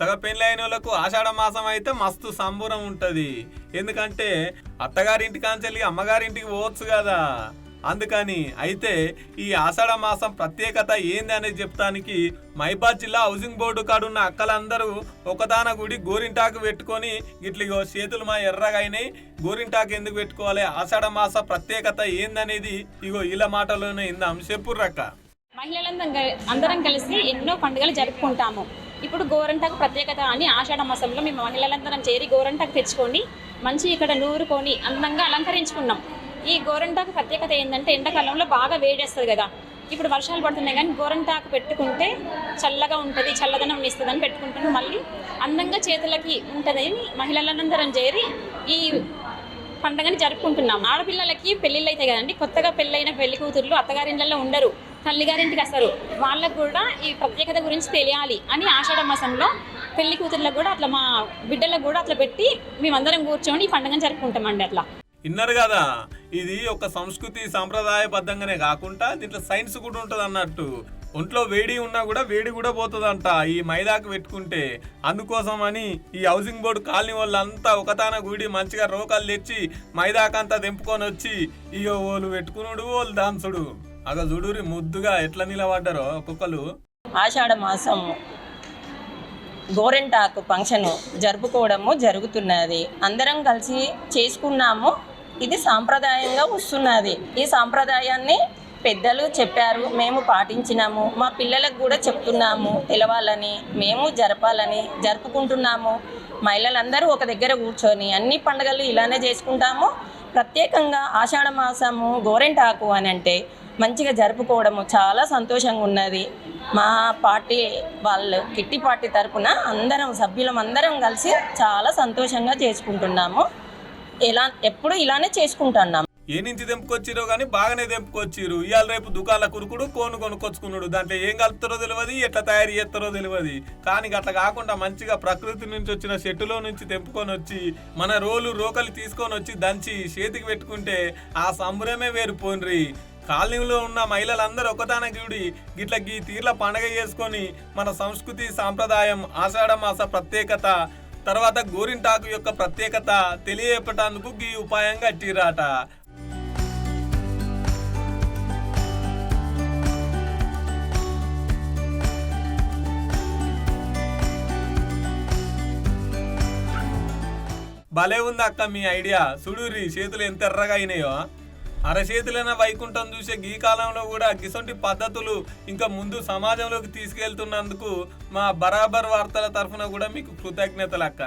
కొత్తగా పెళ్ళైన అయిన వాళ్ళకు ఆషాఢ మాసం అయితే మస్తు సంబురం ఉంటుంది. ఎందుకంటే అత్తగారింటి కాంచెల్లి అమ్మగారింటికి పోవచ్చు కదా. అందుకని అయితే ఈ ఆషాఢ మాసం ప్రత్యేకత ఏంది అనేది చెప్తానికి మైబాద్ జిల్లా హౌసింగ్ బోర్డు కాడున్న అక్కలందరూ ఒకదాన గుడి గోరింటాకు పెట్టుకొని ఇట్లిగో చేతులు మా ఎర్రగా అయినాయి గోరింటాకు ఎందుకు పెట్టుకోవాలి? ఆషాఢ మాస ప్రత్యేకత ఏందనేది ఇగో ఇలా మాటలోనే ఇందాం. చెప్పుర్రక్క మహిళలందరం అందరం కలిసి ఎన్నో పండుగలు జరుపుకుంటాము. ఇప్పుడు గోరంటాకు ప్రత్యేకత అని ఆషాఢ మాసంలో మేము మహిళలందరం చేరి గోరంటాకు తెచ్చుకొని మంచి ఇక్కడ నూరుకొని అందంగా అలంకరించుకున్నాం. ఈ గోరంటాకు ప్రత్యేకత ఏంటంటే ఎండాకాలంలో బాగా వేడేస్తుంది కదా. ఇప్పుడు వర్షాలు పడుతున్నాయి కానీ గోరంటాకు పెట్టుకుంటే చల్లగా ఉంటుంది చల్లదనం ఇస్తుంది అని పెట్టుకుంటున్నాం. మళ్ళీ అందంగా చేతులకి ఉంటుంది మహిళలందరం చేరి ఈ పండగని జరుపుకుంటున్నాం. ఆడపిల్లలకి పెళ్ళిళ్ళు అయితే కదండి. కొత్తగా పెళ్ళైన పెళ్ళి కూతుర్లు అత్తగారింళ్ళలో ఉండరు. తల్లిగారింటికి వస్తారు. వాళ్ళకు కూడా ఈ ప్రత్యేకత గురించి తెలియాలి అని ఆషాఢ మాసంలో పెళ్ళి కూతుర్లకు కూడా అట్లా మా బిడ్డలకు కూడా అట్లా పెట్టి మేమందరం కూర్చొని ఈ పండుగను జరుపుకుంటామండి అట్లా. విన్నారు కదా? ఇది ఒక సంస్కృతి సాంప్రదాయబద్ధంగానే కాకుండా దీంట్లో సైన్స్ కూడా ఉంటుంది అన్నట్టు. ఒంట్లో వేడి ఉన్నా కూడా వేడి కూడా పోతుందంట ఈ మైదాకు పెట్టుకుంటే. అందుకోసం అని ఈ హౌసింగ్ బోర్డు కాలనీ వాళ్ళంతా ఒకతాన గుడి మంచిగా రోకాలు తెచ్చి మైదాకంతా తెంపుకొని వచ్చి ఇక వాళ్ళు పెట్టుకునుడు వాళ్ళు దాన్సుడు అగ చూడురి ముద్దుగా ఎట్లా నిలబడ్డారో ఒక్కొక్కరు ఆషాఢ మాసం గోరెంటాకు ఫంక్షన్ జరుపుకోవడము జరుగుతున్నది. అందరం కలిసి చేసుకున్నాము. ఇది సాంప్రదాయంగా వస్తున్నది. ఈ సాంప్రదాయాన్ని పెద్దలు చెప్పారు. మేము పాటించినాము. మా పిల్లలకు కూడా చెప్తున్నాము తెలవాలని. మేము జరపాలని జరుపుకుంటున్నాము. మహిళలందరూ ఒక దగ్గర కూర్చొని అన్ని పండుగలు ఇలానే చేసుకుంటాము. ప్రత్యేకంగా ఆషాఢ మాసము గోరెంటాకు అని అంటే మంచిగా జరుపుకోవడము చాలా సంతోషంగా ఉన్నది. మా పార్టీ వాళ్ళు కిట్టి పార్టీ తరపున అందరం సభ్యులం అందరం కలిసి చాలా సంతోషంగా చేసుకుంటున్నాము. ఇలా ఎప్పుడు ఇలానే చేసుకుంటున్నాము ఏ నుంచి తెంపుకొచ్చిరో కానీ బాగానే తెంపుకొచ్చిరు. ఇవాళ రేపు దుకాణాల కురుకుడు కోను కొనుక్కొచ్చుకున్నాడు. దాంట్లో ఏం కలుపుతారో తెలియదు ఎట్లా తయారు చేస్తారో తెలియదు కానీ అట్లా కాకుండా మంచిగా ప్రకృతి నుంచి వచ్చిన చెట్టులో నుంచి తెంపుకొని వచ్చి మన రోలు రోకలి తీసుకొని వచ్చి దంచి చేతికి పెట్టుకుంటే ఆ సంబరమే వేరు పోన్రి. కాలనీలో ఉన్న మహిళలందరూ ఒకదాన గుడి గిట్ల గీ తీర్ల పండగ చేసుకొని మన సంస్కృతి సాంప్రదాయం ఆషాఢ మాస ప్రత్యేకత తర్వాత గోరింటాకు యొక్క ప్రత్యేకత తెలియపటానికి గీ ఉపాయం కట్టిరాట భలే ఉంది అక్క మీ ఐడియా. సుడూరి చేతులు ఎంత ఎర్రగా అయినాయో. అరచేతులైన వైకుంఠం చూసే ఈ కాలంలో కూడా గిసొంటి పద్ధతులు ఇంకా ముందు సమాజంలోకి తీసుకెళ్తున్నందుకు మా బరాబర్ వార్తల తరఫున కూడా మీకు కృతజ్ఞతలు అక్క